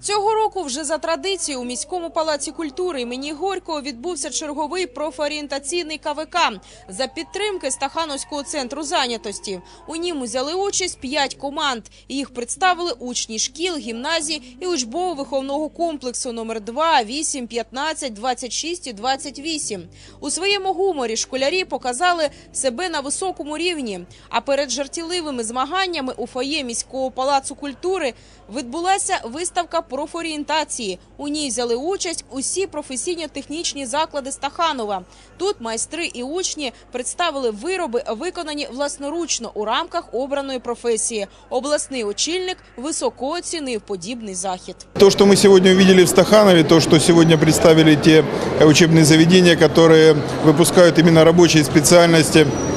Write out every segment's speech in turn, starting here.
Цього року вже за традицією у міському палаці культури імені Горького відбувся черговий профорієнтаційний КВК за підтримки Стахановського центру зайнятості. У ньому взяли участь п'ять команд. Їх представили учні шкіл, гімназій і учбово-виховного комплексу номер 2, 8, 15, 26 і 28. У своєму гуморі школярі показали себе на високому рівні. А перед жартівливими змаганнями у фоє міського палацу культури відбулася виставка профорієнтації. У ній взяли участь усі професійно-технічні заклади Стаханова. Тут майстри і учні представили вироби, виконані власноручно у рамках обраної професії. Обласний очільник високо оцінив подібний захід. То, что мы сегодня увидели в Стаханове, то, что сегодня представили те э, учебные заведения, которые выпускают именно рабочие специальности э,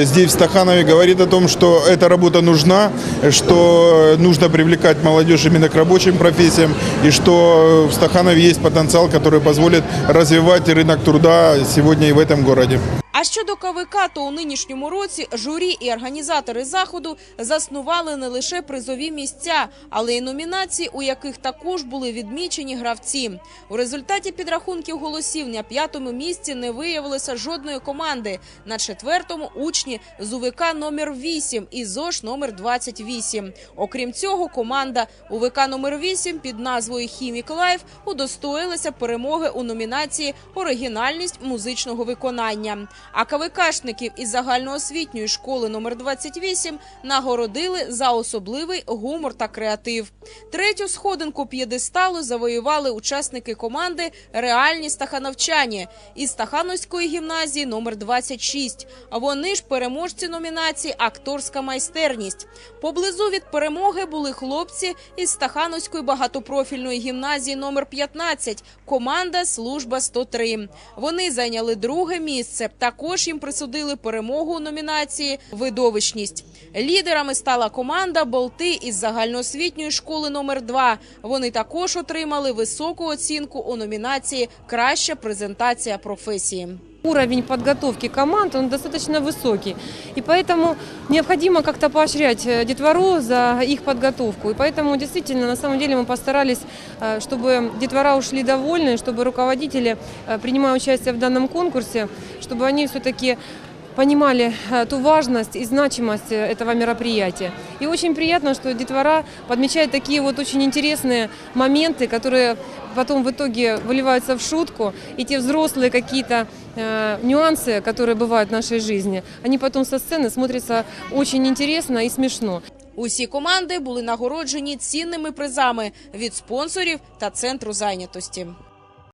здесь, в Стаханове, говорит о том, что эта работа нужна, что нужно привлекать молодежь именно к рабочим профессиям, и что в Стаханове есть потенциал, который позволит развивать рынок труда сегодня и в этом городе. А щодо КВК, то у нинішньому році журі і організатори заходу заснували не лише призові місця, але й номінації, у яких також були відмічені гравці. У результаті підрахунків голосів на п'ятому місці не виявилося жодної команди. На четвертому учні з УВК номер 8 і ЗОЖ номер 28. Окрім цього, команда УВК номер 8 під назвою Хімік Лайф удостоїлася перемоги у номінації Оригінальність музичного виконання. А КВКшників із загальноосвітньої школи номер 28 нагородили за особливий гумор та креатив. Третю сходинку п'єдесталу завоювали учасники команди Реальні стахановчані із Стахановської гімназії номер 26. А вони ж переможці номінації Акторська майстерність. Поблизу від перемоги були хлопці із Стахановської багатопрофільної гімназії номер 15. Команда Служба 103. Вони зайняли друге місце. Також їм присудили перемогу у номінації Видовищність. Лідерами стала команда Болти із загальноосвітньої школи номер 2 Вони також отримали високу оцінку у номінації Краща презентація професії. Уровень подготовки команд, он достаточно высокий. И поэтому необходимо как-то поощрять э, детвору за их подготовку. И поэтому действительно, на самом деле, мы постарались, э, чтобы детвора ушли довольны, чтобы руководители, э, принимая участие в данном конкурсе, чтобы они все-таки понимали э, ту важность и значимость э, этого мероприятия. И очень приятно, что детвора подмечает такие вот очень интересные моменты, которые потом в итоге выливаются в шутку, и те взрослые какие-то э, нюансы, которые бывают в нашей жизни, они потом со сцены смотрятся очень интересно и смешно. Усі команди були нагороджені цінними призами від спонсорів та центру зайнятості.